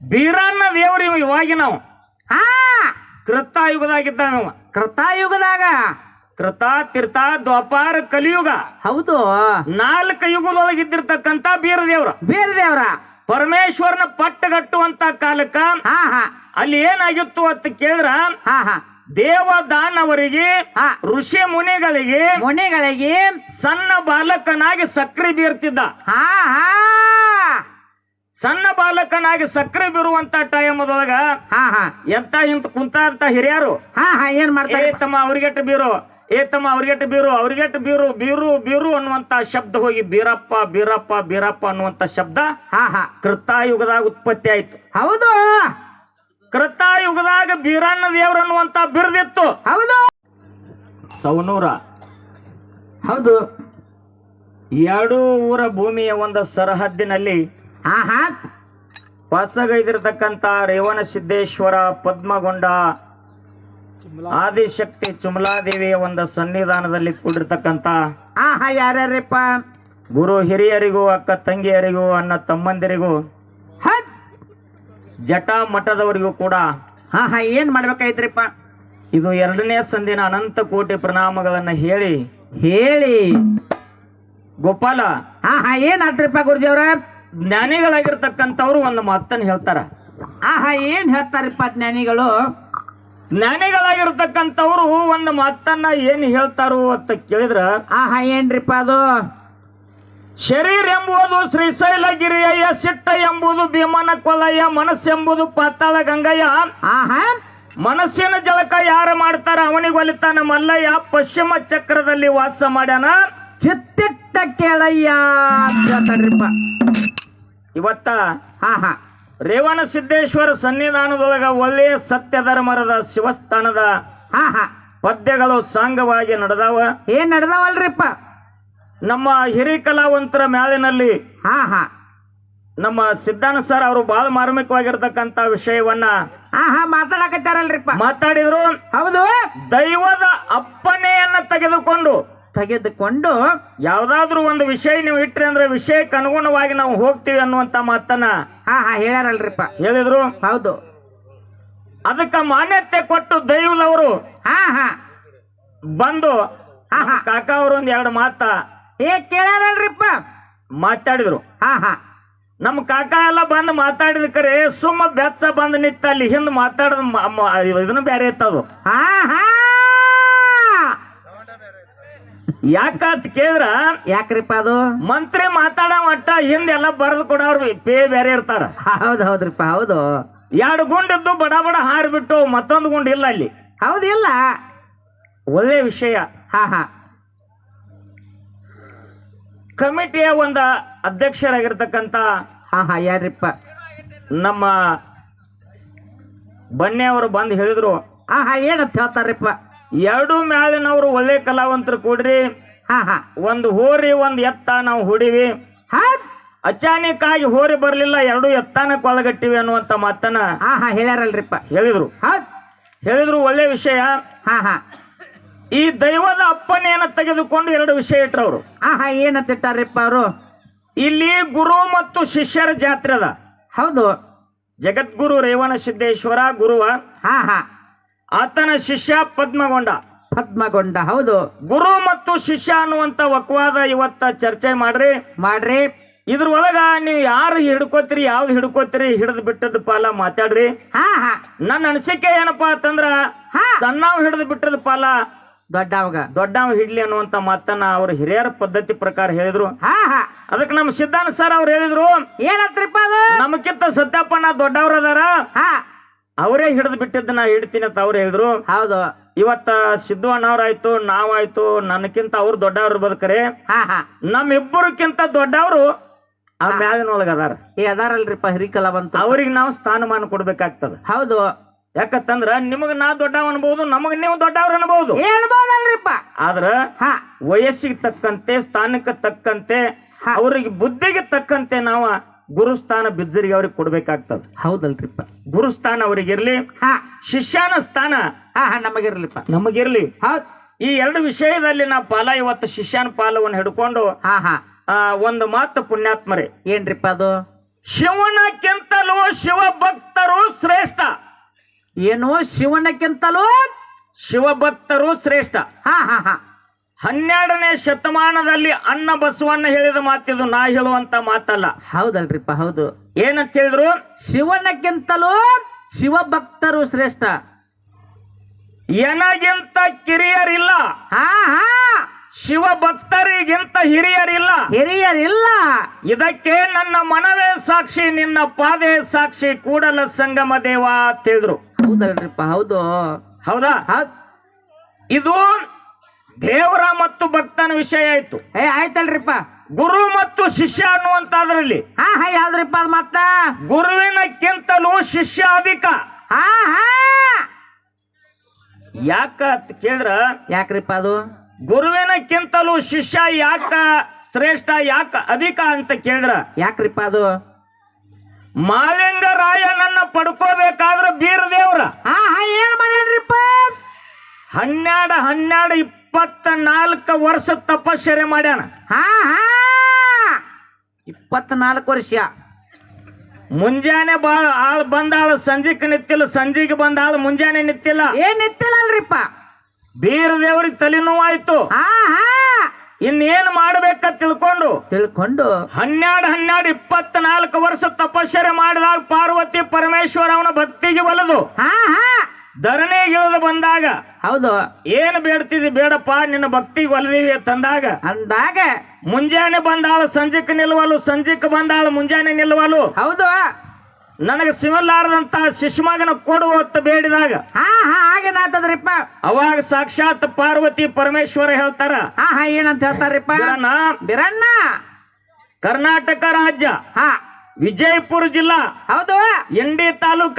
ಬೀರಣ್ಣ ದೇವ್ರು ಇವ ಇವಾಗಿನ ನಾವು ಹಾ. ಕೃತಾಯುಗದಾಗಿದ್ದ ನಾವು ಕೃತಾಯುಗದಾಗ. ಕೃತ ತೀರ್ಥ ದ್ವಾಪಾರ ಕಲಿಯುಗ. ಹೌದು. ನಾಲ್ಕು ಯುಗದೊಳಗೆ ಇದ್ದಿರ್ತಕ್ಕಂತ ಬೀರ ದೇವ್ರ ಬೇರೆ ದೇವ್ರ ಪರಮೇಶ್ವರನ ಪಟ್ಟಗಟ್ಟುವಂತ ಕಾಲಕ್ಕ ಹಾ ಹಾ. ಅಲ್ಲಿ ಏನಾಗಿತ್ತು ಅಂತ ಕೇಳಿದ್ರ? ಹಾ ಹಾ. ದೇವದಾನವರಿಗೆ ಹಾ. ಋಷಿ ಮುನಿಗಳಿಗೆ ಮುನಿಗಳಿಗೆ ಸಣ್ಣ ಬಾಲಕನಾಗಿ ಸಕ್ರೆ ಬೀರ್ತಿದ್ದ. ಹಾ ಹಾ. ಸಣ್ಣ ಬಾಲಕನಾಗಿ ಸಕ್ಕರೆ ಬೀರುವಂತ ಟೈಮ್ ಹಾ ಹಾ. ಎಂತ ಇಂತ ಕುಂತ ಅಂತ ಹಿರಿಯರು ಹಾ ಹಾ ಏನ್ ಏ ಮಾಡ್ತಾರೆ ತಮ್ಮ ಅವ್ರಿಗೆಟ್ಟು ಬೀರು ಏ ತಮ್ಮ ಅವ್ರಿಗೆಟ್ ಬೀರು ಅವ್ರಿಗೆಟ್ ಬೀರು ಬೀರು ಬೀರು ಅನ್ನುವಂತ ಶಬ್ದ ಹೋಗಿ ಬೀರಪ್ಪ ಬೀರಪ್ಪ ಬೀರಪ್ಪ ಅನ್ನುವಂತ ಶಬ್ದ ಹಾ ಹಾ. ಕೃತಾಯುಗದಾಗ ಉತ್ಪತ್ತಿ ಆಯ್ತು. ಹೌದು. ಕೃತಾಯುಗದಾಗ ಬೀರಣ್ಣ ದೇವ್ರ ಅನ್ನುವಂತ ಬಿರುದಿತ್ತು. ಹೌದು. ಸೌನೂರ. ಹೌದು. ಎರಡು ಊರ ಭೂಮಿಯ ಒಂದು ಸರಹದ್ದಿನಲ್ಲಿ ಹಾ ಹಾ ವಾಸಗೈದಿರತಕ್ಕಂತ ರೇವಣ ಸಿದ್ದೇಶ್ವರ ಪದ್ಮಗೊಂಡ ಆದಿಶಕ್ತಿ ಚುಮಲಾದೇವಿಯ ಒಂದು ಸನ್ನಿಧಾನದಲ್ಲಿ ಕೂಡಿರ್ತಕ್ಕಂಥ ಆಹಾ ಯಾರ್ಯಾರಪ್ಪ? ಗುರು ಹಿರಿಯರಿಗೂ ಅಕ್ಕ ತಂಗಿಯರಿಗೂ ಅನ್ನ ತಮ್ಮಂದಿರಿಗೂ ಜಟಾ ಜಟ ಮಠದವರಿಗೂ ಕೂಡ ಹಾ ಹಾ ಏನ್ ಮಾಡ್ಬೇಕಾಯ್ತ್ರಿಪ್ಪ? ಇದು ಎರಡನೇ ಸಂದಿನ ಅನಂತ ಕೋಟಿ ಪ್ರಣಾಮಗಳನ್ನ ಹೇಳಿ ಹೇಳಿ. ಗೋಪಾಲ. ಹಾ ಹಾ ಏನಾತ್ರಿಪ್ಪ ಗುರುಜಿಯವ್ರ? ಜ್ಞಾನಿಗಳಾಗಿರ್ತಕ್ಕಂಥವ್ರು ಒಂದು ಮಾತನ್ನು ಹೇಳ್ತಾರ. ಆಹಾ ಏನ್ ಹೇಳ್ತಾರಪ್ಪ ಜ್ಞಾನಿಗಳು? ಜ್ಞಾನಿಗಳಾಗಿರ್ತಕ್ಕಂಥವ್ರು ಒಂದು ಮಾತನ್ನ ಏನ್ ಹೇಳ್ತಾರೋ ಅಂತ ಕೇಳಿದ್ರ ಆಹಾ ಏನ್ರಿಪ್ಪ ಅದು? ಶರೀರ ಎಂಬುದು ಶ್ರೀಶೈಲಗಿರಿಯ ಸಿಟ್ಟ ಎಂಬುದು ಭೀಮನ ಕೊಲಯ ಮನಸ್ಸೆಂಬುದು ಪಾತಾಳ ಗಂಗಯ್ಯ. ಆಹಾ. ಮನಸ್ಸಿನ ಜಳಕ ಯಾರು ಮಾಡ್ತಾರ? ಅವನಿಗೆ ಒಲಿತಾನ ಮಲ್ಲಯ್ಯ ಪಶ್ಚಿಮ ಚಕ್ರದಲ್ಲಿ ವಾಸ ಮಾಡ್ಯಾನ. ಚಿತ್ತಿಟ್ಟ ಕೇಳಯ್ಯ ಅಂತ ಇವತ್ತ ಹಾ ಹಾ. ರೇವಣ ಸಿದ್ದೇಶ್ವರ ಸನ್ನಿಧಾನದೊಳಗ ಒಳ್ಳೆಯ ಸತ್ಯ ಧರ್ಮರದ ಶಿವಸ್ಥಾನದ ಹಾ ಹಾ. ಪದ್ಯಗಳು ಸಾಂಗವಾಗಿ ನಡೆದಾವ. ಏನ್ ನಡೆದಾವಲ್ರಿಪ್ಪ? ನಮ್ಮ ಹಿರಿಯ ಕಲಾವಂತರ ಮ್ಯಾಲಿನಲ್ಲಿ ಹಾ ಹಾ. ನಮ್ಮ ಸಿದ್ಧಾನ ಸರ್ ಅವರು ಬಹಳ ಮಾರ್ಮಿಕವಾಗಿರ್ತಕ್ಕಂತ ವಿಷಯವನ್ನ ಹಾ ಹಾ ಮಾತಾಡಕತ್ತಾರಲ್ರಿಪ್ಪ. ಮಾತಾಡಿದ್ರು. ಹೌದು. ದೈವದ ಅಪ್ಪಣೆಯನ್ನ ತೆಗೆದುಕೊಂಡು ತೆಗೆದುಕೊಂಡು ಯಾವುದಾದ್ರೂ ಒಂದು ವಿಷಯ ನೀವು ಇಟ್ರಿ ಅಂದ್ರೆ ವಿಷಯಕ್ಕೆ ಅನುಗುಣವಾಗಿ ನಾವು ಹೋಗ್ತೀವಿ ಅನ್ನುವಂತ ಮಾತನ್ನ ಹಾ ಹಾ ಹೇಳ್ಯಾರಲ್ರಿಪ್ಪ. ಹೇಳಿದ್ರು? ಹೌದು. ಅದಕ್ಕೆ ಮಾನ್ಯತೆ ಕೊಟ್ಟು ದೈವದವರು ಹಾ ಹಾ. ಬಂದು ಹಾ, ಹಾ. ಕಾಕ ಅವರು ಒಂದ್ ಎರಡು ಮಾತ ಏ ಕೇಳ್ಯಾರಲ್ರಿಪ್ಪ. ಮಾತಾಡಿದ್ರು. ಹಾ ಹಾ. ನಮ್ಮ ಕಾಕ ಎಲ್ಲ ಬಂದು ಮಾತಾಡಿದ ಕರೆ ಸುಮ್ಮ ಬೆಚ್ಚ ಬಂದು ನಿತ್ತ ಅಲ್ಲಿ ಹಿಂದ್ ಮಾತಾಡೋದು ಇದನ್ನು ಬೇರೆ ಇತ್ತದು. ಹಾ ಹಾ. ಯಾಕಂತ ಕೇಳಿದ್ರ? ಯಾಕ್ರಿಪ್ಪ ಅದು? ಮಂತ್ರಿ ಮಾತಾಡೋ ಮಟ್ಟ ಹಿಂದೆಲ್ಲ ಬರೆದು ಕೊಡೋರು ಪೇ ಬೇರೆ ಇರ್ತಾರ. ಹೌದು ಹೌದ್ರಿಪ್ಪ ಹೌದು. ಎರಡು ಗುಂಡಿದ್ದು ಬಡ ಬಡ ಹಾರಿಬಿಟ್ಟು ಮತ್ತೊಂದು ಗುಂಡು ಇಲ್ಲ ಅಲ್ಲಿ. ಹೌದಿಲ್ಲ ಇಲ್ಲ. ಒಳ್ಳೆ ವಿಷಯ. ಹಾ ಹಾ. ಕಮಿಟಿಯ ಒಂದು ಅಧ್ಯಕ್ಷರಾಗಿರ್ತಕ್ಕಂಥ ಹಾ ಹಾ ಯಾರಿಪ್ಪ ನಮ್ಮ ಬನ್ನಿ ಅವರು ಬಂದು ಹೇಳಿದ್ರು. ಹಾ ಹಾ ಏನಂತ ಹೇಳ್ತಾರ್ರಿಪ್ಪ? ಎರಡು ಮ್ಯಾಲಿನವರು ಒಳ್ಳೆ ಕಲಾವಂತರು ಕೂಡ್ರಿ. ಹಾ ಹಾ. ಒಂದು ಹೋರಿ ಒಂದು ಎತ್ತ ನಾವು ಹೊಡಿವಿ. ಹಾ. ಅಚಾನಕ್ ಆಗಿ ಹೋರಿ ಬರಲಿಲ್ಲ ಎರಡು ಎತ್ತಾನ ಕೊಳಗಟ್ಟಿವಿ ಅನ್ನುವಂತ ಮಾತನ್ನ ಹಾ ಹಾ ಹೇಳ್ಯಾರಲ್ರಿಪ್ಪ. ಹೇಳಿದ್ರು. ಹೇಳಿದ್ರು ಒಳ್ಳೆ ವಿಷಯ. ಹಾ ಹಾ. ಈ ದೈವದ ಏನ ತೆಗೆದುಕೊಂಡು ಎರಡು ವಿಷಯ ಇಟ್ರವ್ರು. ಹಾ ಹಾ ಏನಂತ ಇಟ್ಟಾರ್ರಿಪ್ಪ ಅವರು? ಇಲ್ಲಿ ಗುರು ಮತ್ತು ಶಿಷ್ಯರ ಜಾತ್ರೆ ಅದ. ಹೌದು. ಜಗದ್ಗುರು ರೇವಣ ಸಿದ್ದೇಶ್ವರ ಗುರುವ. ಹಾ ಹಾ. ಆತನ ಶಿಷ್ಯ ಪದ್ಮಗೊಂಡ. ಪದ್ಮಗೊಂಡ ಹೌದು. ಗುರು ಮತ್ತು ಶಿಷ್ಯ ಅನ್ನುವಂತ ವಕ್ವಾದ ಇವತ್ತ ಚರ್ಚೆ ಮಾಡ್ರಿ. ಮಾಡ್ರಿ. ಇದ್ರ ಒಳಗ ನೀವು ಯಾರು ಹಿಡ್ಕೋತೀರಿ ಯಾವ್ದು ಹಿಡ್ಕೋತೀರಿ ಹಿಡಿದು ಬಿಟ್ಟದ ಪಾಲ ಮಾತಾಡ್ರಿ. ಹಾ ಹಾ. ನನ್ನ ಅನಿಸಿಕೆ ಏನಪ್ಪಾ ಅಂತಂದ್ರ ಹಾ. ಸಣ್ಣವ್ ಹಿಡಿದು ಬಿಟ್ಟದ ಪಾಲ ದೊಡ್ಡವಾಗ. ದೊಡ್ಡವ್ ಹಿಡ್ಲಿ ಅನ್ನುವಂತ ಮಾತನ್ನ ಅವ್ರ ಹಿರಿಯರ ಪದ್ಧತಿ ಪ್ರಕಾರ ಹೇಳಿದ್ರು. ಹಾ ಹಾ. ಅದಕ್ಕೆ ನಮ್ಮ ಸಿದ್ಧಾಂತ ಸರ್ ಅವ್ರು ಹೇಳಿದ್ರು ಏನತ್ರಿಪ್ಪ ಅದು? ನಮಗಿಂತ ಸತ್ಯಪ್ಪನ ದೊಡ್ಡವ್ರ ಅದಾರ. ಹಾ. ಅವರೇ ಹಿಡಿದು ಬಿಟ್ಟಿದ್ದ ನಾ ಹಿಡ್ತೀನಿ ಅಂತ ಅವ್ರು ಹೇಳಿದ್ರು. ಹೌದು. ಇವತ್ತ ಸಿದ್ದು ಅಣ್ಣವ್ರಾಯ್ತು ನಾವಾಯ್ತು ನನಕ್ಕಿಂತ ಅವ್ರು ದೊಡ್ಡವ್ರು ಬದುಕರೆ. ಹಾ ಹಾ. ನಮ್ಮಿಬ್ಬರಕ್ಕಿಂತ ದೊಡ್ಡವರು ಆ ಮ್ಯಾಲಿನೊಳಗ ಅದಾರ. ಏ ಅದಾರಲ್ರಿಪ್ಪ ಹಿರಿಕಲ ಬಂತು. ಅವ್ರಿಗೆ ನಾವು ಸ್ಥಾನಮಾನ ಕೊಡ್ಬೇಕಾಗ್ತದ. ಹೌದು. ಯಾಕತ್ತಂದ್ರ ನಿಮಗ್ ನಾ ದೊಡ್ಡವ ಅನ್ಬಹುದು ನಮಗ್ ನೀವು ದೊಡ್ಡವ್ರ ಅನ್ಬಹುದು ಆದ್ರ ಹಾ. ವಯಸ್ಸಿಗೆ ತಕ್ಕಂತೆ ಸ್ಥಾನಕ್ಕೆ ತಕ್ಕಂತೆ. ಅವ್ರಿಗೆ ಬುದ್ಧಿಗೆ ತಕ್ಕಂತೆ ನಾವು ಗುರುಸ್ಥಾನ ಬಿಜ್ಜರಿಗೆ ಅವ್ರಿಗೆ ಕೊಡ್ಬೇಕಾಗ್ತದ. ಹೌದಲ್ರಿಪ್ಪ. ಗುರುಸ್ಥಾನ ಅವ್ರಿಗಿರ್ಲಿ ಹಾ. ಶಿಷ್ಯನ ಸ್ಥಾನ ಹಾ ಹಾ ನಮಗಿರ್ಲಿಪ್ಪ. ನಮಗಿರ್ಲಿ. ಹೌದ್. ಈ ಎರಡು ವಿಷಯದಲ್ಲಿ ನಾ ಪಾಲ ಇವತ್ತು ಶಿಷ್ಯನ ಪಾಲವನ್ನು ಹಿಡ್ಕೊಂಡು ಹಾ ಹಾ. ಆ, ಒಂದು ಮಾತು ಪುಣ್ಯಾತ್ಮರೇ. ಏನ್ರಿಪ್ಪ ಅದು? ಶಿವನಕ್ಕಿಂತಲೂ ಶಿವ ಶ್ರೇಷ್ಠ. ಏನು ಶಿವನಕ್ಕಿಂತಲೂ ಶಿವಭಕ್ತರು ಶ್ರೇಷ್ಠ. ಹಾ ಹಾ ಹಾ. ಹನ್ನೆರಡನೇ ಶತಮಾನದಲ್ಲಿ ಅನ್ನ ಬಸವಣ್ಣ ಹೇಳಿದ ಮಾತಿದು ನಾ ಹೇಳುವಂತ ಮಾತಲ್ಲ. ಹೌದಲ್ರಿಪ್ಪ ಹೌದು. ಏನಂತ ಹೇಳಿದ್ರು? ಶಿವನಕ್ಕಿಂತಲೂ ಶಿವಭಕ್ತರು ಶ್ರೇಷ್ಠ. ಎನಗಿಂತ ಕಿರಿಯರಿಲ್ಲ. ಹಾ ಹಾ. ಶಿವಭಕ್ತರಿಗಿಂತ ಹಿರಿಯರಿಲ್ಲ. ಹಿರಿಯರಿಲ್ಲ. ಇದಕ್ಕೆ ನನ್ನ ಮನವೇ ಸಾಕ್ಷಿ ನಿನ್ನ ಪಾದೇ ಸಾಕ್ಷಿ ಕೂಡಲ ಸಂಗಮ ದೇವ ಅಂತ ಹೇಳಿದ್ರು. ಹೌದಲ್ರಿಪ್ಪ ಹೌದು. ಹೌದಾ? ಹೌದ್. ಇದು ದೇವರ ಮತ್ತು ಭಕ್ತನ ವಿಷಯ ಆಯ್ತು. ಏ ಆಯ್ತಲ್ರಿಪ್ಪ. ಗುರು ಮತ್ತು ಶಿಷ್ಯ ಅನ್ನುವಂತದ್ರಲ್ಲಿ. ಹಾ ಹಾ ಯಾವ್ದ್ರಿಪ್ಪ ಅದ್ ಮತ್ತ? ಗುರುವಿನಕ್ಕಿಂತಲೂ ಶಿಷ್ಯ ಅಧಿಕ. ಹಾ ಹಾ. ಯಾಕ ಅಂತ ಕೇಳಿದ್ರ? ಯಾಕ್ರಿಪ್ಪ ಅದು? ಗುರುವಿನಕ್ಕಿಂತಲೂ ಶಿಷ್ಯ ಯಾಕ ಶ್ರೇಷ್ಠ ಯಾಕ ಅಧಿಕ ಅಂತ ಕೇಳ್ರ ಯಾಕ್ರಿಪ್ಪ ಅದು? ಮಾಲಿಂಗರಾಯನನ್ನ ಪಡ್ಕೋಬೇಕಾದ್ರ ಬೀರ ದೇವ್ರ ಹಾ ಹಾ ಏನ್ ಮಾಡ್ಯಾನ್ರಿಪ್ಪ? ಹನ್ನೆರಡು ಹನ್ನೆರಡು ಇಪ್ಪತ್ತ ನಾಲ್ಕು ವರ್ಷ ತಪಶ್ಚರ್ಯ ಮಾಡ್ಯಾನ. ಹಾ ಹಾ. ಇಪ್ಪತ್ನಾಲ್ಕು ವರ್ಷ. ಮುಂಜಾನೆ ಬಾಳ ಆಳ್ ಬಂದಾಳ ಸಂಜೆಗೆ ನಿತ್ತಿಲ್ಲ ಸಂಜೆಗೆ ಬಂದಾಳ ಮುಂಜಾನೆ ನಿತ್ತಿಲ್ಲ ಏನ್ ನಿತ್ತಿಲ್ಲಲ್ರಿಪ್ಪ ಬೀರ ದೇವ್ರಿಗೆ ತಲೆನೋವಾಯ್ತು. ಹಾ ಹಾ. ಇನ್ನೇನ್ ಮಾಡ್ಬೇಕ ತಿಳ್ಕೊಂಡು. ತಿಳ್ಕೊಂಡು. ಹನ್ನೆರಡು ಹನ್ನೆರಡು ಇಪ್ಪತ್ನಾಲ್ಕು ವರ್ಷ ತಪಶ್ಚರ್ಯ ಮಾಡಿದಾಗ ಪಾರ್ವತಿ ಪರಮೇಶ್ವರ ಅವನ ಭಕ್ತಿಗೆ ಬಲದು ಹಾ ಹಾ. ಧರಣಿಗಿಳಿದು ಬಂದಾಗ ಹೌದು. ಏನು ಬೇಡ್ತಿದ್ದಿ ಬೇಡಪ್ಪ ನಿನ್ನ ಭಕ್ತಿಗೆ ಒಲಿದೀವಿ ತಂದಾಗ ಅಂದಾಗ ಮುಂಜಾನೆ ಬಂದಾಳ ಸಂಜೆಕ್ ನಿಲ್ವಲು ಸಂಜೆಕ್ ಬಂದಾಳ ಮುಂಜಾನೆ ನಿಲ್ವಲು ಹೌದು. ನನಗೆ ಸಿಮಲಾರದಂತ ಶಿಶುಮಗನ ಕೊಡು ಹೊತ್ತು ಬೇಡಿದಾಗ ಹಾ ಹಾ ಹಾಗೇನಾತದ್ರಿಪ್ಪ ಅವಾಗ ಸಾಕ್ಷಾತ್ ಪಾರ್ವತಿ ಪರಮೇಶ್ವರ ಹೇಳ್ತಾರ ಹಾ ಹಾ ಏನಂತ ಹೇಳ್ತಾರ್ರಿಪ್ಪ? ಬಿರಣ್ಣ, ಬಿರಣ್ಣ. ಕರ್ನಾಟಕ ರಾಜ್ಯ. ಹಾ. ವಿಜಯಪುರ ಜಿಲ್ಲಾ ಹೌದು. ಇಂಡಿ ತಾಲೂಕ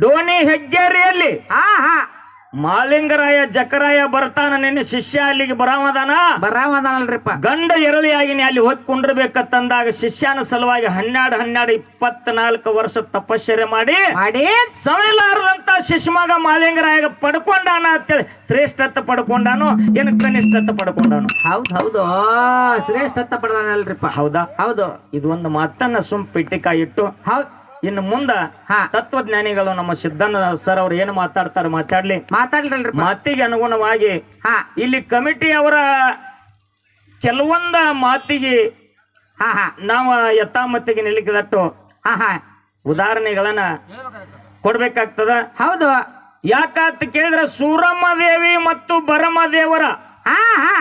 ಡೋಣಿ ಹೆಗ್ಗೇರಿಯಲ್ಲಿ. ಹಾ ಹಾ. ಮಾಲಿಂಗರಾಯ ಜಕರಾಯ ಬರ್ತಾನ ನಿನ್ನೆ ಶಿಷ್ಯ ಅಲ್ಲಿಗೆ ಬರಾಮದಾನ? ಬರಾಮದಾನಲ್ರಿಪ್ಪ. ಗಂಡ ಎರಳಿಯಾಗಿನಿ ಅಲ್ಲಿ ಹೋಗಿ ಕುಂಡ್ರಬೇಕಂದಾಗ ಶಿಷ್ಯನ ಸಲುವಾಗಿ ಹನ್ನೆರಡು ಹನ್ನೆರಡು ಇಪ್ಪತ್ನಾಲ್ಕು ವರ್ಷ ತಪಶ್ಚರ್ಯ ಮಾಡಿ ಮಾಡಿ. ಸಮಯಲಾರದಂತ ಶಿಶುಮಗ ಮಾಲಿಂಗರಾಯ ಪಡ್ಕೊಂಡಾನ ಅಂತೇಳಿ ಶ್ರೇಷ್ಠತ್ವ ಪಡ್ಕೊಂಡಾನು ಏನು ಕನಿಷ್ಠತ್ವ ಪಡ್ಕೊಂಡಾನು? ಹೌದು ಹೌದು. ಶ್ರೇಷ್ಠತ್ವ ಪಡ್ದಾನಲ್ರಿಪ್ಪ. ಹೌದಾ? ಹೌದು. ಇದು ಒಂದು ಮಾತನ್ನ ಸುಮ್ ಪಿಟ್ಟಿಕ ಇಟ್ಟು ಹೌದ್. ಇನ್ನು ಮುಂದ ಹಾ. ತತ್ವಜ್ಞಾನಿಗಳು ನಮ್ಮ ಸಿದ್ದಣ್ಣ ಸರ್ ಅವ್ರು ಏನು ಮಾತಾಡ್ತಾರೆ ಮಾತಾಡ್ಲಿ. ಮಾತಾಡ್ರಲ್ರಿಪ್ಪ ಮಾತಿಗೆ ಅನುಗುಣವಾಗಿ ಹಾ. ಇಲ್ಲಿ ಕಮಿಟಿ ಅವರ ಕೆಲವೊಂದ ಮಾತಿಗೆ ಹಾ ಹಾ. ನಾವು ಯಥಾಮತಿಗೆ ನಿಲ್ಲಿಕಿದಟ್ಟು ಹಾ ಹಾ. ಉದಾಹರಣೆಗಳನ್ನ ಕೊಡ್ಬೇಕಾಗ್ತದ. ಹೌದು. ಯಾಕಂತ ಕೇಳಿದ್ರೆ ಸೂರಮ್ಮ ದೇವಿ ಮತ್ತು ಬರಮ ದೇವರ ಹಾ ಹಾ.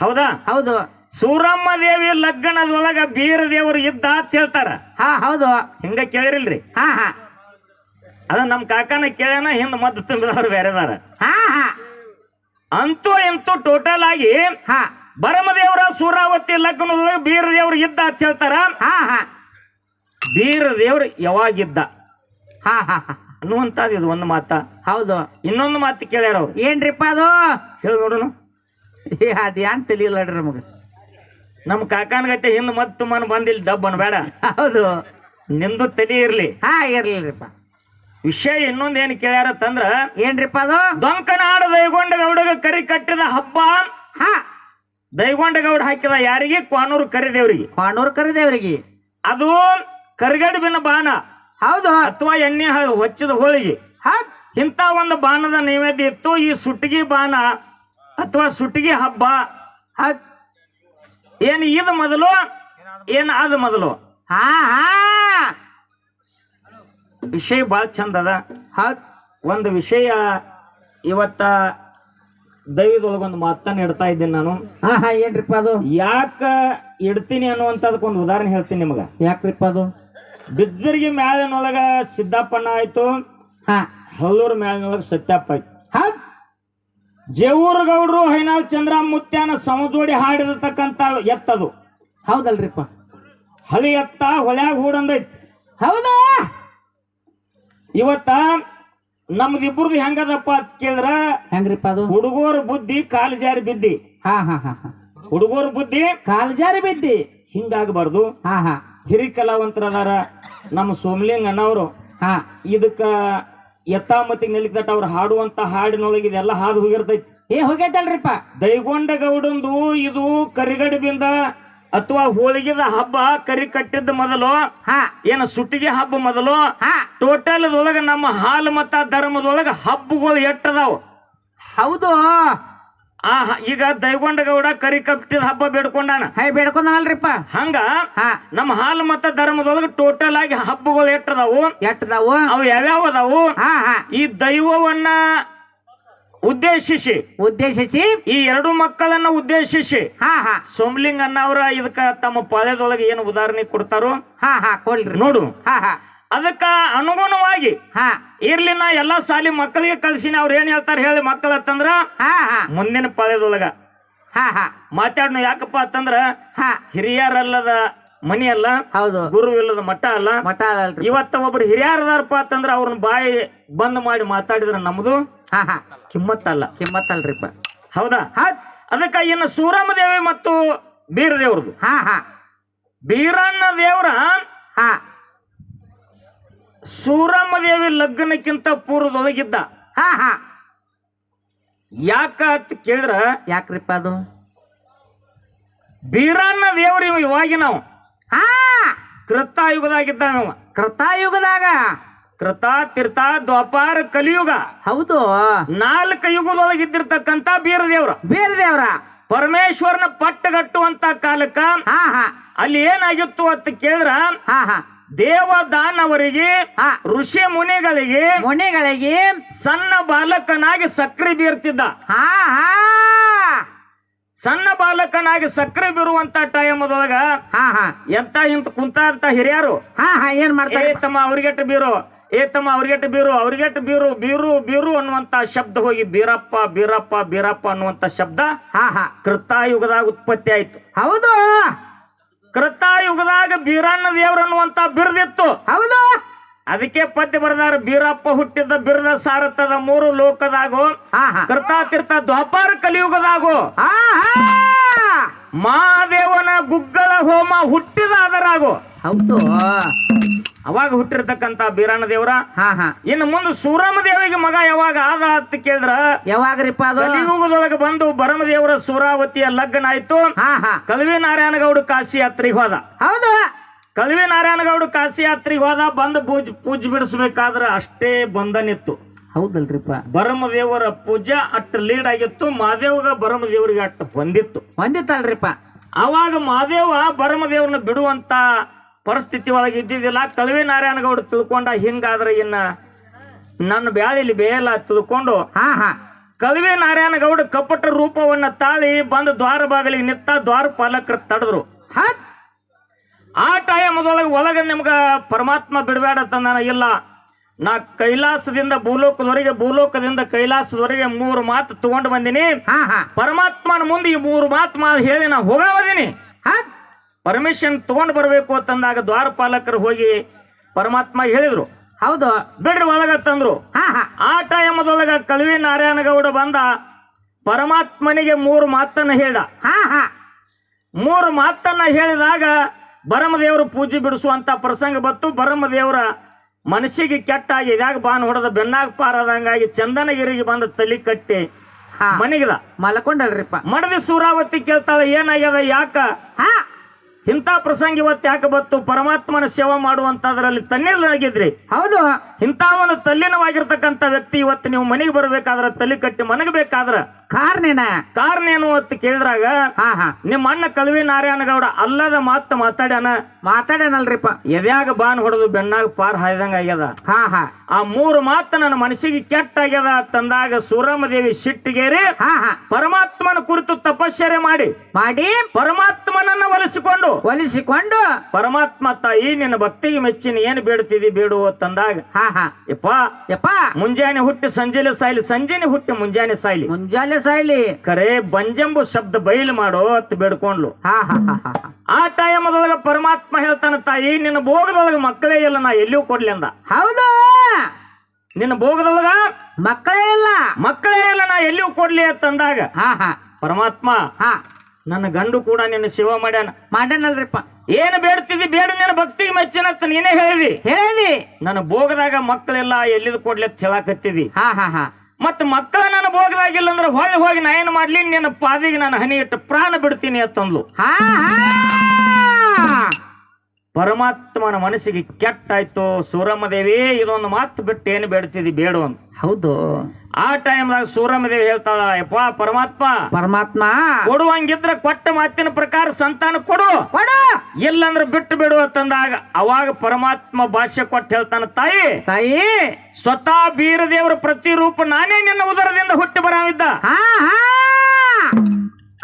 ಹೌದಾ? ಹೌದು. ಸೂರಮ್ಮ ದೇವಿ ಲಗ್ನದೊಳಗ ಬೀರ ದೇವರು ಇದ್ದ ಅಂತ ಹೇಳ್ತಾರ. ಹಾ ಹೌದು. ಹಿಂಗ ಕೇಳಿರಿಲ್ರಿ. ಹಾ ಹಾ. ಅದ ನಮ್ ಕಾಕನ ಕೇಳ್ಯಾನ ಹಿಂದ ಮದ್ದು ತುಂಬಿದವ್ರು ಬೇರೆದಾರ. ಹಾ ಹಾ. ಅಂತೂ ಇಂತೂ ಟೋಟಲ್ ಆಗಿ ಹಾ. ಬರಮದೇವರ ಸೂರಾವತಿ ಲಗ್ನದೊಳಗೆ ಬೀರ ದೇವ್ರು ಇದ್ದ ಅಂತ ಹೇಳ್ತಾರ. ಹಾ ಹಾ. ಬೀರ ದೇವ್ರು ಯಾವಾಗಿದ್ದ ಹಾ ಹಾ ಹಾ. ಅನ್ನುವಂಥದ್ದು ಇದು ಒಂದು ಮಾತ. ಹೌದು. ಇನ್ನೊಂದು ಮಾತು ಕೇಳ್ಯಾರ ಅವ್ರು. ಏನ್ರಿಪ್ಪ ಅದು? ಹೇಳಿ ನೋಡೋಣ ಏ ಅದ್ಯಾನ್ ತಿಳಿಯಲ್ಲ ನಮಗ. ನಮ್ಮ ಕಾಕನ ಗತೆ ಹಿಂದ್ ಮತ್ ಮನ್ ಬಂದಿಲ್ಲ ಡಬ್ಬನ್ ಬೇಡ ಹೌದು. ನಿಂದು ತಲೆ ಇರ್ಲಿ. ಹಾ ಇರ್ಲಿಪ್ಪ ವಿಷಯ ಇನ್ನೊಂದ್ ಏನ್ ಕೇಳ್ಯಾರ ತಂದ್ರ ಏನ್ರಿಪ್ಪ ಅದು? ದೊಂಕನಾಡ ದೈಗೊಂಡ ಗೌಡಗ ಕರಿ ಕಟ್ಟಿದ ಹಬ್ಬ. ಹಾ. ದೈಗೊಂಡ ಗೌಡ ಹಾಕಿದ ಯಾರಿಗೆ? ಕ್ವಾನೂರು ಕರಿದೇವ್ರಿಗೆ ಪಾಂಡೂರ್ ಕರಿದೇವ್ರಿಗೆ ಅದು ಕರಿಗಡುಬಿನ ಬಾಣ. ಹೌದು. ಅಥವಾ ಎಣ್ಣೆ ಹ- ಹೊಚ್ಚಿದ ಹೋಳಿಗೆ. ಇಂತ ಇಂಥ ಒಂದು ಬಾಣದ ನೈವೇದ್ಯ ಇತ್ತು ಈ ಸುಟ್ಟಿಗೆ ಬಾಣ ಅಥವಾ ಸುಟ್ಟಿಗೆ ಹಬ್ಬ. ಹೌದ್. ಏನು ಇದು ಮೊದಲು? ಏನ್ ಅದು ಮೊದಲು? ಹಾ ಹಾ. ವಿಷಯ ಭಾಳ ಚಂದ ಅದ. ಹೌದ್. ಒಂದು ವಿಷಯ ಇವತ್ತ ದೈವದೊಳಗೊಂದು ಮಾತನ್ನ ಇಡ್ತಾ ಇದ್ದೀನಿ ನಾನು. ಹಾ ಹಾ ಏನ್ರಿಪ್ಪ ಅದು? ಯಾಕ ಇಡ್ತೀನಿ ಅನ್ನುವಂಥದಕ್ಕೊಂದು ಉದಾಹರಣೆ ಹೇಳ್ತೀನಿ ನಿಮಗ. ಯಾಕ್ರಿಪ್ಪ ಅದು? ಬಿಜ್ಜರಿಗೆ ಮ್ಯಾಲಿನೊಳಗ ಸಿದ್ದಪ್ಪಣ್ಣ ಆಯ್ತು. ಹಾ. ಹಲ್ಲೂರು ಮ್ಯಾಲಿನೊಳಗ ಸತ್ಯಪ್ಪ ಆಯ್ತು. ಹೌದ್. ಜೇವೂರು ಗೌಡ್ರು ಹೈನಾಳ್ ಚಂದ್ರ ಮುತ್ಯಾನ ಸಮಜೋಡಿ ಹಾಡಿರತಕ್ಕಂತ ಎತ್ತದು. ಹೌದಲ್ರಿಪ್ಪ. ಹಳಿ ಎತ್ತ ಹೊಳ್ಯಾಗ ಹೂಡಂದೈತಿ. ಹೌದು? ಇವತ್ತ ನಮ್ದು ಇಬ್ಬರದು ಹೆಂಗದಪ್ಪ ಅಂತ ಕೇಳಿದ್ರ? ಹೆಂಗ್ರಿಪ್ಪ ಅದು? ಹುಡುಗರ ಬುದ್ಧಿ ಕಾಲು ಜಾರಿ ಬಿದ್ದಿ. ಹಾ ಹಾ ಹಾ ಹಾ. ಹುಡುಗರ ಬುದ್ಧಿ ಕಾಲು ಜಾರಿ ಬಿದ್ದಿ. ಹಿಂಗಾಗಬಾರ್ದು. ಹಾ ಹಾ. ಹಿರಿ ಕಲಾವಂತರದಾರ ನಮ್ಮ ಸೋಮಲಿಂಗ್ ಅಣ್ಣವರು ಹಾ. ಇದಕ್ಕ ಯಥಾಮತಿಗೆ ನಿಲ್ಲಿಕ್ದಟ್ ಅವ್ರು ಹಾಡುವಂತ ಹಾಡಿನೊಳಗೆ ಇದೆಲ್ಲ ಹಾದು ಹೋಗಿರ್ತೈತಿ. ಏ ಹೋಗೈತಲ್ರಿಪ್ಪ. ದೈಗೊಂಡ ಗೌಡಂದು ಇದು ಕರಿಗಡಬಿಂದ ಅಥವಾ ಹೋಳಿಗೆದ ಹಬ್ಬ ಕರಿ ಕಟ್ಟಿದ್ದ ಮೊದಲು ಹಾ. ಏನ ಸುಟ್ಟಿಗೆ ಹಬ್ಬ ಮೊದಲು ಹಾ. ಟೋಟಲ್ ನಮ್ಮ ಹಾಲು ಮತ್ತ ಧರ್ಮದೊಳಗ ಹಬ್ಬಗಳು ಎಟ್ಟದಾವ ಹೌದು. ಆ ಹ- ಈಗ ದೈಗೊಂಡಗೌಡ ಕರಿ ಕಟ್ಟಿದ ಹಬ್ಬ ಬೇಡ್ಕೊಂಡಾನ. ಹೈ ಬೇಡ್ಕೊಂಡನಲ್ರಿಪ್ಪ. ಹಂಗ ಹಾ. ನಮ್ಮ ಹಾಲು ಮತ್ತ ಧರ್ಮದೊಳಗ ಟೋಟಲ್ ಆಗಿ ಹಬ್ಬಗಳು ಎಟ್ಟದಾವು. ಎಟ್ಟದಾವು? ಅವು ಯಾವ್ಯಾವ ಅದಾವು? ಹಾ ಹಾ. ಈ ದೈವವನ್ನ ಉದ್ದೇಶಿಸಿ. ಉದ್ದೇಶಿಸಿ? ಈ ಎರಡು ಮಕ್ಕಳನ್ನ ಉದ್ದೇಶಿಸಿ. ಹಾ ಹಾ. ಸೋಮಲಿಂಗ ಅನ್ನವ್ರ ಇದಕ್ಕ ತಮ್ಮ ಪಾಳ್ಯದೊಳಗೆ ಏನು ಉದಾಹರಣೆ ಕೊಡ್ತಾರೋ? ಹಾ ಹಾ ಕೊಡ್ರಿ. ನೋಡು. ಹಾ ಹಾ. ಅದಕ್ಕ ಅನುಗುಣವಾಗಿ ಹಾ. ಇರ್ಲಿ ನಾ ಎಲ್ಲಾ ಸಾಲಿ ಮಕ್ಕಳಿಗೆ ಕಲ್ಸಿನಿ ಅವ್ರು ಏನ್ ಹೇಳ್ತಾರ ಹೇಳಿ ಮಕ್ಕಳ ಅಂತಂದ್ರ ಹಾ ಹಾ. ಮುಂದಿನ ಪಾಳ್ಯದೊಳಗ. ಹಾ ಹಾ. ಮಾತಾಡ್ನು ಯಾಕಪ್ಪ ಅಂತಂದ್ರ ಹಾ. ಹಿರಿಯರಲ್ಲದ ಮನಿ ಅಲ್ಲ ಹೌದು. ಗುರು ಇಲ್ಲದ ಮಠ ಅಲ್ಲ. ಮಠ ಅಲ್ರಿ. ಇವತ್ತ ಒಬ್ರು ಹಿರಿಯರದಾರಪ್ಪ ಅಂತಂದ್ರ ಅವ್ರನ್ನ ಬಾಯಿ ಬಂದ್ ಮಾಡಿ ಮಾತಾಡಿದ್ರ ನಮ್ದು ಹಾ ಹಾ. ಕಿಮ್ಮತ್ತಲ್ಲ. ಕಿಮ್ಮತ್ತಲ್ರಿಪ್ಪ. ಹೌದಾ? ಹೌದ್. ಅದಕ್ಕ ಇನ್ನು ಸೂರಮ್ಮ ದೇವಿ ಮತ್ತು ಬೀರದೇವ್ರದು. ಹಾ ಹಾ. ಬೀರಣ್ಣ ದೇವ್ರ ಹಾ. ಸೂರಮ್ಮ ದೇವಿ ಲಗ್ನಕ್ಕಿಂತ ಪೂರ್ವದೊಳಗಿದ್ದ. ಹಾ ಹಾ. ಯಾಕ ಅಂತ ಕೇಳಿದ್ರ? ಯಾಕ್ರಿಪ್ಪ ಅದು? ಬೀರಣ್ಣ ದೇವ್ರಿ ಇವ ಇವಾಗಿ ನಾವು ಹಾ. ಕೃತಾಯುಗದಾಗಿದ್ದ ನಾವು ಕೃತಾಯುಗದಾಗ? ಕೃತ ತೀರ್ಥ ದ್ವಾಪಾರ ಕಲಿಯುಗ. ಹೌದು. ನಾಲ್ಕು ಯುಗದೊಳಗಿದ್ದಿರ್ತಕ್ಕಂತ ಬೀರದೇವ್ರ. ಬೀರದೇವ್ರ? ಬೇರೆ ಪರಮೇಶ್ವರನ ಪಟ್ಟಗಟ್ಟುವಂತ ಕಾಲಕ್ಕ ಹಾ ಹಾ. ಅಲ್ಲಿ ಏನಾಗಿತ್ತು ಅಂತ ಕೇಳಿದ್ರ? ಹಾ ಹಾ. ದೇವ ದಾನವರಿಗೆ ಹಾ. ಋಷಿ ಮುನಿಗಳಿಗೆ ಮುನಿಗಳಿಗೆ ಸಣ್ಣ ಬಾಲಕನಾಗಿ ಸಕ್ರೆ ಬೀರ್ತಿದ್ದ. ಹಾ ಹಾ. ಸಣ್ಣ ಬಾಲಕನಾಗಿ ಸಕ್ರೆ ಬೀರುವಂತ ಟೈಮದೊಳಗ ಹಾ ಹಾ. ಎಂತ ಇಂತ ಕುಂತ ಅಂತ ಹಿರಿಯರು ಏನ್ ಏ ಮಾಡ್ತಾರೆ ತಮ್ಮ ಅವ್ರಿಗೆಟ್ಟು ಬೀರು ಏ ತಮ್ಮ ಅವ್ರಿಗೆಟ್ಟು ಬೀರು ಅವ್ರಿಗೆಟ್ಟು ಬೀರು ಬೀರು ಬೀರು ಅನ್ನುವಂತ ಶಬ್ದ ಹೋಗಿ ಬೀರಪ್ಪ ಬೀರಪ್ಪ ಬೀರಪ್ಪ ಅನ್ನುವಂತ ಶಬ್ದ ಹಾ ಹಾ. ಕೃತಾಯುಗದಾಗ ಉತ್ಪತ್ತಿ ಆಯ್ತು. ಹೌದು. ಕೃತಾಯುಗದಾಗ ಬೀರಣ್ಣ ದೇವ್ರ ಅನ್ನುವಂತ ಬಿರ್ದಿತ್ತು. ಹೌದು. ಅದಕ್ಕೆ ಪದ್ಯ ಬರೆದಾರ ಬೀರಪ್ಪ ಹುಟ್ಟಿದ ಬಿರದ ಸಾರತದ ಮೂರು ಲೋಕದಾಗು ಹಾ ತೀರ್ಥ ದ್ವಾಪಾರ ಕಲಿಯುಗದಾಗು ಮಹಾದೇವನ ಗುಗ್ಗಲ ಹೋಮ ಹುಟ್ಟಿದ ಅದರಾಗು ಹೌದು. ಅವಾಗ ಹುಟ್ಟಿರ್ತಕ್ಕಂತ ಬೀರಣ್ಣ ದೇವ್ರ? ಹಾ ಹಾ. ಇನ್ನು ಮುಂದೆ ಸೂರಮ ದೇವಿಗೆ ಮಗ ಯಾವಾಗ ಆದ ಅಂತ ಕೇಳಿದ್ರ? ಯಾವಾಗ್ರಿಪ್ಪ ಅದು? ಕಲಿಯುಗದೊಳಗೆ ಬಂದು ಬರಮದೇವರ ಸೂರಾವತಿಯ ಲಗ್ನ ಆಯ್ತು ಹಾ ಹಾ. ಕಲ್ವಿ ನಾರಾಯಣಗೌಡ ಕಾಶಿ ಯಾತ್ರೆಗೆ ಹೋದ. ಹೌದು. ಕಲ್ವಿ ನಾರಾಯಣಗೌಡ ಕಾಶಿ ಯಾತ್ರೆಗೆ ಹೋದ ಬಂದು ಪೂಜ್ ಪೂಜೆ ಬಿಡಿಸ್ಬೇಕಾದ್ರೆ ಅಷ್ಟೇ ಬಂಧನಿತ್ತು. ಹೌದಲ್ರಿಪ್ಪ. ಬರಮದೇವರ ಪೂಜಾ ಅಟ್ ಲೀಡ್ ಆಗಿತ್ತು ಮಾದೇವ್ಗ ಬರಮದೇವರಿಗೆ ಅಟ್ಟು ಬಂದಿತ್ತು. ಬಂದಿತ್ತಲ್ರಿಪ್ಪ. ಅವಾಗ ಮಾದೇವ ಬರಮದೇವ್ರನ್ನ ಬಿಡುವಂತ ಪರಿಸ್ಥಿತಿ ಒಳಗೆ ಇದ್ದಿದ್ದಿಲ್ಲ ತಳವಿ ನಾರಾಯಣಗೌಡ ತಿಳ್ಕೊಂಡ ಹಿಂಗಾದ್ರೆ ಇನ್ನ ನನ್ನ ಬ್ಯಾಳಿಲಿ ಬೇಯಲ್ಲ ತಿಳ್ಕೊಂಡು ಹಾ ಹಾ. ಕಲ್ವಿ ನಾರಾಯಣಗೌಡ ಕಪಟ ರೂಪವನ್ನ ತಾಳಿ ಬಂದು ದ್ವಾರ ಬಾಗಿಲಿಗೆ ನಿತ್ತ ದ್ವಾರ ಪಾಲಕರು ತಡೆದ್ರು. ಆ ಆ ಟೈಮದೊಳಗೆ ಒಳಗೆ ನಿಮ್ಗ ಪರಮಾತ್ಮ ಬಿಡಬೇಡ ನಾನು ಇಲ್ಲ. ನಾ ಕೈಲಾಸದಿಂದ ಭೂಲೋಕದವರೆಗೆ ಭೂಲೋಕದಿಂದ ಕೈಲಾಸದವರೆಗೆ ಮೂರು ಮಾತು ತಗೊಂಡು ಬಂದಿನಿ. ಹಾ ಹಾ. ಪರಮಾತ್ಮನ ಮುಂದೆ ಈ ಮೂರು ಮಾತು ಮಾ ಹೇಳಿ ನಾ ಹೋಗಾವದೀನಿ ಹತ್ ಪರ್ಮಿಷನ್ ತಗೊಂಡು ಬರಬೇಕು ಅಂತಂದಾಗ ದ್ವಾರಪಾಲಕರು ಹೋಗಿ ಪರಮಾತ್ಮ ಹೇಳಿದರು. ಹೌದು. ಬಿಡ್ರಿ ಒಳಗ ತಂದ್ರು. ಹಾ ಹಾ. ಆ ಟೈಮದೊಳಗ ಕಲ್ವಿ ನಾರಾಯಣಗೌಡ ಬಂದ ಪರಮಾತ್ಮನಿಗೆ ಮೂರು ಮಾತನ್ನ ಹೇಳ್ದ. ಮೂರು ಮಾತನ್ನ ಹೇಳಿದಾಗ ಬರಮದೇವರು ಪೂಜೆ ಬಿಡಿಸುವಂತ ಪ್ರಸಂಗ ಬತ್ತು ಬರಮದೇವರ ಮನಸ್ಸಿಗೆ ಕೆಟ್ಟಾಗಿ ಇದಾಗ ಬಾನ್ ಹೊಡೆದ ಬೆನ್ನಾಗ ಪಾರದಂಗಾಗಿ ಚಂದನಗಿರಿಗೆ ಬಂದ ತಲೆ ಕಟ್ಟಿ ಮನೆಗಿದ. ಮಲ್ಕೊಂಡಲ್ರಿಪ್ಪ. ಮಡದಿ ಸೂರಾವತಿ ಕೇಳ್ತಾಳೆ ಏನಾಗ್ಯದ ಯಾಕ? ಹಾ. ಇಂಥ ಪ್ರಸಂಗ ಇವತ್ತು ಯಾಕೆ ಬತ್ತು ಪರಮಾತ್ಮನ ಸೇವೆ ಮಾಡುವಂತದ್ರಲ್ಲಿ ತನ್ನಿಲಾಗಿದ್ರಿ ಹೌದು. ಇಂಥ ಒಂದು ತಲ್ಲಿನವಾಗಿರ್ತಕ್ಕಂಥ ವ್ಯಕ್ತಿ ಇವತ್ತು ನೀವು ಮನೆಗೆ ಬರಬೇಕಾದ್ರೆ ತಲೆ ಕಟ್ಟಿ ಮನಗಬೇಕಾದ್ರ ಕಾರಣ ಕಾರಣ ಏನು ಅಂತ ಕೇಳಿದ್ರಾಗ ನಿಮ್ಮ ಅಣ್ಣ ಕಲ್ವಿ ನಾರಾಯಣಗೌಡ ಅಲ್ಲದ ಮಾತು ಮಾತಾಡ್ಯಾನ? ಮಾತಾಡ್ಯಾನಲ್ರಿಪ್ಪ. ಎದ್ಯಾಗ ಬಾನ್ ಹೊಡೆದು ಬೆನ್ನಾಗ ಪಾರ್ ಹಾಯ್ದಂಗ ಆಗ್ಯದ? ಹಾ ಹಾ. ಆ ಮೂರು ಮಾತು ನನ್ನ ಮನಸ್ಸಿಗೆ ಕೆಟ್ಟ ಆಗ್ಯದ ತಂದಾಗ ಸೂರಮ್ಮದೇವಿ ಸಿಟ್ಟಿಗೇರಿ ಹಾ ಹಾ. ಪರಮಾತ್ಮನ ಕುರಿತು ತಪಶ್ಚರ್ಯ ಮಾಡಿ. ಮಾಡಿ. ಪರಮಾತ್ಮನನ್ನ ಒಲಿಸಿಕೊಂಡು. ಒಲಿಸಿಕೊಂಡು. ಪರಮಾತ್ಮ ತಾಯಿ ನಿನ್ನ ಭಕ್ತಿಗೆ ಮೆಚ್ಚಿನ ಏನು ಬೇಡ್ತಿದಿ ಬೇಡು ತಂದಾಗ. ಹಾ ಹಾ. ಯಪ್ಪ. ಯಪ್ಪ. ಮುಂಜಾನೆ ಹುಟ್ಟಿ ಸಂಜೆಲೆ ಸಾಯ್ಲಿ ಸಂಜೆನೆ ಹುಟ್ಟಿ ಮುಂಜಾನೆ ಸಾಯ್ಲಿ. ಮುಂಜಾನೆ ಸಾಯ್ಲಿ. ಕರೆ ಬಂಜಂಬು ಶಬ್ದ ಬಯಲು ಮಾಡೋ ಅತ್ ಬೇಡ್ಕೊಂಡ್ಲು. ಹಾ ಹಾ ಹಾ ಹಾ ಹಾ. ಆ ಟೈಮದೊಳಗ ಪರಮಾತ್ಮ ಹೇಳ್ತಾನ ತಾಯಿ ನಿನ್ನ ಭೋಗದೊಳಗ ಮಕ್ಕಳೇ ಇಲ್ಲ ನಾ ಎಲ್ಲಿಯೂ ಕೊಡ್ಲಿ ಅಂದ. ಹೌದು. ನಿನ್ನ ಭೋಗದೊಳಗ ಮಕ್ಕಳೇ ಇಲ್ಲ. ಮಕ್ಕಳೇ ಇಲ್ಲ ನಾ ಎಲ್ಲಿಯೂ ಕೊಡ್ಲಿ ಅಂತಂದಾಗ ಹಾ ಹಾ. ಪರಮಾತ್ಮ ಹಾ. ನನ್ನ ಗಂಡು ಕೂಡ ನಿನ್ನ ಸೇವೆ ಮಾಡ್ಯಾನ. ಮಾಡ್ಯಾನಲ್ರಿಪ್ಪ. ಏನು ಬೇಡ್ತಿದ್ದಿ? ಬೇಡ ನಿನ್ನ ಭಕ್ತಿಗೆ ಮೆಚ್ಚಿನ ನೀನೇ ಹೇಳಿದಿ. ಹೇಳಿ ನನ್ನ ಭೋಗದಾಗ ಮಕ್ಕಳೆಲ್ಲ ಎಲ್ಲಿದ್ ಕೊಡ್ಲಿ ಅಂತ ಹೇಳಾಕತ್ತಿದಿ ಹಾ ಹಾ ಹಾ. ಮತ್ತ ಮಕ್ಕಳ ನನ್ನ ಭೋಗದಾಗಿಲ್ಲ ಅಂದ್ರೆ ಹೊಳ್ಳಿ ಹೋಗಿ ನಾ ಏನು ಮಾಡ್ಲಿ? ನಿನ್ನ ಪಾದಿಗೆ ನಾನು ಹನಿ ಇಟ್ಟು ಪ್ರಾಣ ಬಿಡ್ತೀನಿ ಅಂತಂದ್ಲು. ಹಾ ಹಾ. ಪರಮಾತ್ಮನ ಮನಸ್ಸಿಗೆ ಕೆಟ್ಟಾಯ್ತು. ಸೂರಮ್ಮ ದೇವಿ ಇದೊಂದು ಮಾತು ಬಿಟ್ಟು ಏನು ಬೇಡ್ತಿದ್ದಿ? ಬೇಡ ಅಂತ ಹೌದು. ಆ ಟೈಮ್ದಾಗ ಸೂರ್ಯಮದೇವಿ ಹೇಳ್ತಾಳ ಯಪ್ಪ ಪರಮಾತ್ಮ ಪರಮಾತ್ಮ ಕೊಡುವಂಗಿದ್ರ ಕೊಟ್ಟ ಮಾತಿನ ಪ್ರಕಾರ ಸಂತಾನ ಕೊಡು. ಕೊಡು. ಇಲ್ಲಂದ್ರೆ ಬಿಟ್ಟು ಬಿಡು ಅಂತಂದಾಗ ಅವಾಗ ಪರಮಾತ್ಮ ಭಾಷ್ಯ ಕೊಟ್ಟು ಹೇಳ್ತಾನ ತಾಯಿ ತಾಯಿ ಸ್ವತಃ ಬೀರದೇವರ ಪ್ರತಿರೂಪ ನಾನೇ ನಿನ್ನ ಉದರದಿಂದ ಹುಟ್ಟಿ ಬರಾವಿದ್ದ. ಹಾ ಹಾ.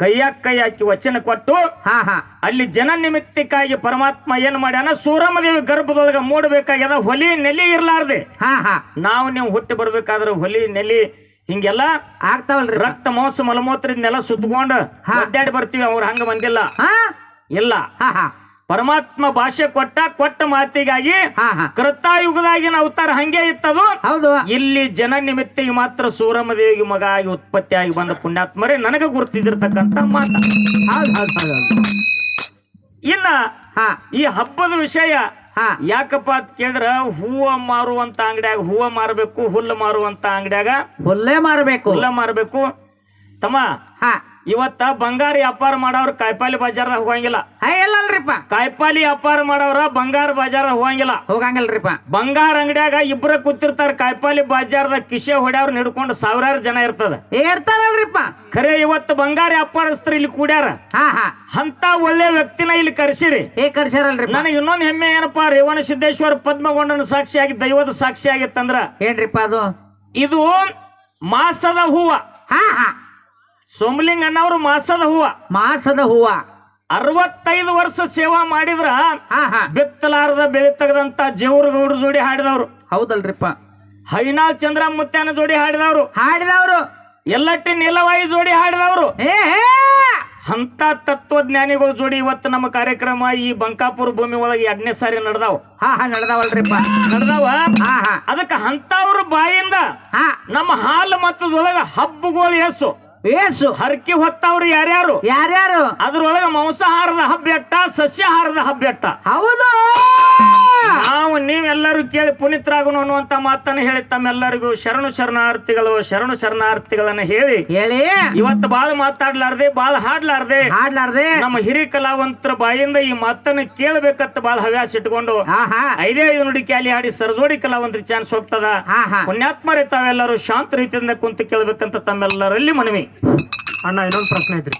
ಕೈಯಾಗ ಕೈ ಹಾಕಿ ವಚನ ಕೊಟ್ಟು ಹಾ ಹಾ. ಅಲ್ಲಿ ಜನ ನಿಮಿತ್ತಕ್ಕಾಗಿ ಪರಮಾತ್ಮ ಏನ್ ಮಾಡ್ಯಾನ? ಸೂರಮದೇವಿ ಗರ್ಭದೊಳಗ ಮೂಡಬೇಕಾಗ್ಯದ ಹೊಲಿ ನೆಲಿ ಇರ್ಲಾರ್ದೆ. ಹಾ ಹಾ. ನಾವು ನೀವು ಹುಟ್ಟಿ ಬರ್ಬೇಕಾದ್ರೆ ಹೊಲಿ ನೆಲಿ ಹಿಂಗೆಲ್ಲ ಆಗ್ತಾವಲ್ರಿ. ರಕ್ತ ಮೋಸ ಮಲಮೂತ್ರ ಸುತ್ತಕೊಂಡು. ಒದ್ದಾಡಿ ಬರ್ತೀವಿ ಅವ್ರು ಹಂಗ ಬಂದಿಲ್ಲ. ಹಾ. ಇಲ್ಲ. ಹಾ ಹಾ. ಪರಮಾತ್ಮ ಭಾಷೆ ಕೊಟ್ಟ ಕೊಟ್ಟ ಮಾತಿಗಾಗಿ ಹಾ ಹಾ. ಕೃತಾಯುಗದಾಗಿನ ಅವತಾರ ಹಂಗೆ ಇತ್ತದು. ಹೌದು. ಇಲ್ಲಿ ಜನ ನಿಮಿತ್ತಿಗೆ ಮಾತ್ರ ಸೂರಮ್ಮದೇವಿಗೆ ಮಗ ಆಗಿ ಉತ್ಪತ್ತಿಯಾಗಿ ಬಂದ ಪುಣ್ಯಾತ್ಮರೇ ನನಗೆ ಗುರುತಿದಿರ್ತಕ್ಕಂಥ ಮಾತ. ಹೌದು ಹೌದು ಹೌದು ಹೌದು. ಇನ್ನ ಹಾ. ಈ ಹಬ್ಬದ ವಿಷಯ ಹಾ. ಯಾಕಪ್ಪ ಅಂತ ಕೇಳಿದ್ರ ಹೂವ ಮಾರುವಂತ ಅಂಗಡ್ಯಾಗ ಹೂವ ಮಾರಬೇಕು ಹುಲ್ಲು ಮಾರುವಂತ ಅಂಗಡ್ಯಾಗ ಹುಲ್ಲೇ ಮಾರಬೇಕು. ಹುಲ್ಲ ಮಾರಬೇಕು. ತಮ್ಮ ಹಾ. ಇವತ್ತ ಬಂಗಾರ ವ್ಯಾಪಾರ ಮಾಡೋರು ಕಾಯಿಪಾಲಿ ಬಜಾರ್ದಾಗ ಹೋಗಂಗಿಲ್ಲ. ಹಾ ಇಲ್ಲಲ್ರಿಪ್ಪ ಕಾಯಿಪಾಲಿ ವ್ಯಾಪಾರ ಮಾಡೋರ ಬಂಗಾರ ಬಜಾರ್ದಾಗ ಹೋಗಂಗಿಲ್ಲ. ಹೋಗಂಗಿಲ್ರಿಪ್ಪ. ಬಂಗಾರ ಅಂಗಡಿಯಾಗ ಇಬ್ಬರ ಕೂತಿರ್ತಾರ ಕಾಯಿಪಾಲಿ ಬಜಾರ್ದಾಗ ಕಿಶೆ ಹೊಡ್ಯಾವ್ರ ಹಿಡ್ಕೊಂಡು ಸಾವಿರಾರು ಜನ ಇರ್ತದ. ಇರ್ತಾರಲ್ರಿಪ್ಪ. ಖರೆ ಇವತ್ತು ಬಂಗಾರ ವ್ಯಾಪಾರಸ್ಥರು ಇಲ್ಲಿ ಕೂಡ್ಯಾರ. ಹಾ ಹಾ. ಅಂತ ಒಳ್ಳೆ ವ್ಯಕ್ತಿನ ಇಲ್ಲಿ ಕರೆಸಿರಿ. ಏ ಕರ್ಸ್ಯಾರಲ್ರಿಪ್ಪ ನನಗೆ ಇನ್ನೊಂದು ಹೆಮ್ಮೆ ಏನಪ್ಪ ರೇವಣ ಸಿದ್ದೇಶ್ವರ ಪದ್ಮಗೊಂಡನ ಸಾಕ್ಷಿಯಾಗಿ ದೈವದ ಸಾಕ್ಷಿಯಾಗಿತ್ತಂದ್ರ ಏನ್ರಿಪ್ಪ ಅದು? ಇದು ಮಾಸದ ಹೂವ. ಹಾ ಹಾ. ಸೋಮಲಿಂಗ ಅನ್ನವ್ರು ಮಾಸದ ಹೂವ. ಮಾಸದ ಹೂವ. ಅರವತ್ತೈದು ವರ್ಷ ಸೇವಾ ಮಾಡಿದ್ರ ಹಾ ಹಾ. ಬೆತ್ತಲಾರದ ಬೆಳೆ ತೆಗೆದಂತ ಜೇವ್ರ ಗೌಡ್ರ ಜೋಡಿ ಹಾಡಿದವ್ರು. ಹೌದಲ್ರಿಪ್ಪ. ಹೈನಾಲ್ ಚಂದ್ರ ಮುತ್ಯಾನ ಜೋಡಿ ಹಾಡಿದವ್ರು. ಹಾಡಿದವ್ರು. ಎಲ್ಲಟ್ಟಿ ನೀಲವಾಯಿ ಜೋಡಿ ಹಾಡಿದವ್ರು. ಏ ಹೇ! ಅಂತ ತತ್ವಜ್ಞಾನಿಗಳ ಜೋಡಿ ಇವತ್ತು ನಮ್ಮ ಕಾರ್ಯಕ್ರಮ ಈ ಬಂಕಾಪುರ ಭೂಮಿ ಒಳಗೆ ಎರಡನೇ ಸಾರಿ ನಡೆದಾವ. ಹಾ ಹಾ ನಡೆದವಲ್ರಿಪ್ಪ. ನಡೆದಾವ? ಹಾ ಹಾ. ಅದಕ್ಕೆ ಅಂತವ್ರ ಬಾಯಿಂದ ಹಾ. ನಮ್ಮ ಹಾಲು ಮತ್ತದೊಳಗ ಹಬ್ಬಗಳು ಎಸು ಏಸು ಹರಕಿ ಹೊತ್ತವ್ರು ಯಾರ್ಯಾರು? ಯಾರ್ಯಾರು? ಅದ್ರೊಳಗ ಮಾಂಸಾಹಾರದ ಹಬ್ಬೆಟ್ಟ ಸಸ್ಯಾಹಾರದ ಹಬ್ಬೆಟ್ಟ ಹೌದು! ನಾವು ನೀವೆಲ್ಲರೂ ಕೇಳಿ ಪುನೀತರಾಗೋಣ ಅನ್ನುವಂತ ಮಾತನ್ನ ಹೇಳಿ ತಮ್ಮೆಲ್ಲರಿಗೂ ಶರಣು ಶರಣಾರ್ಥಿಗಳು ಶರಣು ಶರಣಾರ್ಥಿಗಳನ್ನ ಹೇಳಿ. ಹೇಳಿ. ಇವತ್ತು ಬಾಳ ಮಾತಾಡ್ಲಾರ್ದೆ ಬಾಳ ಹಾಡ್ಲಾರ್ದೆ. ಹಾಡ್ಲಾರ್ದೆ. ನಮ್ಮ ಹಿರಿಯ ಕಲಾವಂತರ ಬಾಯಿಂದ ಈ ಮಾತನ್ನ ಕೇಳಬೇಕಂತ ಬಾಳ ಹವ್ಯಾಸ ಇಟ್ಕೊಂಡು ಐದೇ ಐದು ನುಡಿ ಕ್ಯಾಲಿ ಹಾಡಿ ಸರಜೋಡಿ ಕಲಾವಂತರ ಚಾನ್ಸ್ ಹೋಗ್ತದ. ಪುಣ್ಯಾತ್ಮರೇ ತಾವೆಲ್ಲರೂ ಶಾಂತ ರೀತಿಯಿಂದ ಕುಂತು ಕೇಳಬೇಕಂತ ತಮ್ಮೆಲ್ಲರಲ್ಲಿ ಮನವಿ. ಅಣ್ಣ ಇನ್ನೊಂದು ಪ್ರಶ್ನೆ ಐತ್ರಿ.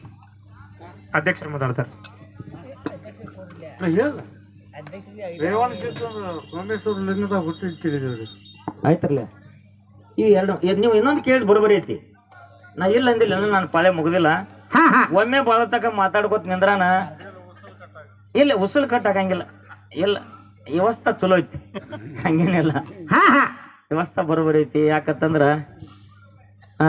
ಅಧ್ಯಕ್ಷರು ಮಾತಾಡ್ತಾರೆ. ಸೋಮೇಶ್ವರ ಲಿಂಗದ ಹುಟ್ಟಿಟ್ಟಿದ್ದೀವಿ ಆಯ್ತರ್ಲ ಈ ಎರಡು ಇದ್ ನೀವು ಇನ್ನೊಂದು ಕೇಳಿ ಬರೋಬರಿ ಐತಿ. ನಾ ಇಲ್ಲ ಅಂದಿಲ್ಲ ಅಂದ್ರೆ ನಾನು ಪಾಳೆ ಮುಗ್ದಿಲ್ಲ. ಹಾ ಹಾ. ಒಮ್ಮೆ ಬಾಳ ತಕ ಮಾತಾಡ್ಕೋತ ನಿಂದ್ರಾನ? ಇಲ್ಲ ಉಸಲ್ ಕಟ್ ಆಗಂಗಿಲ್ಲ ಇಲ್ಲ ವ್ಯವಸ್ಥೆ ಚಲೋ ಐತಿ. ಹಂಗೇನಿಲ್ಲ. ಹಾ ಹಾ. ವ್ಯವಸ್ಥೆ ಬರೋಬರಿ ಐತಿ. ಯಾಕಂತಂದ್ರ ಆ,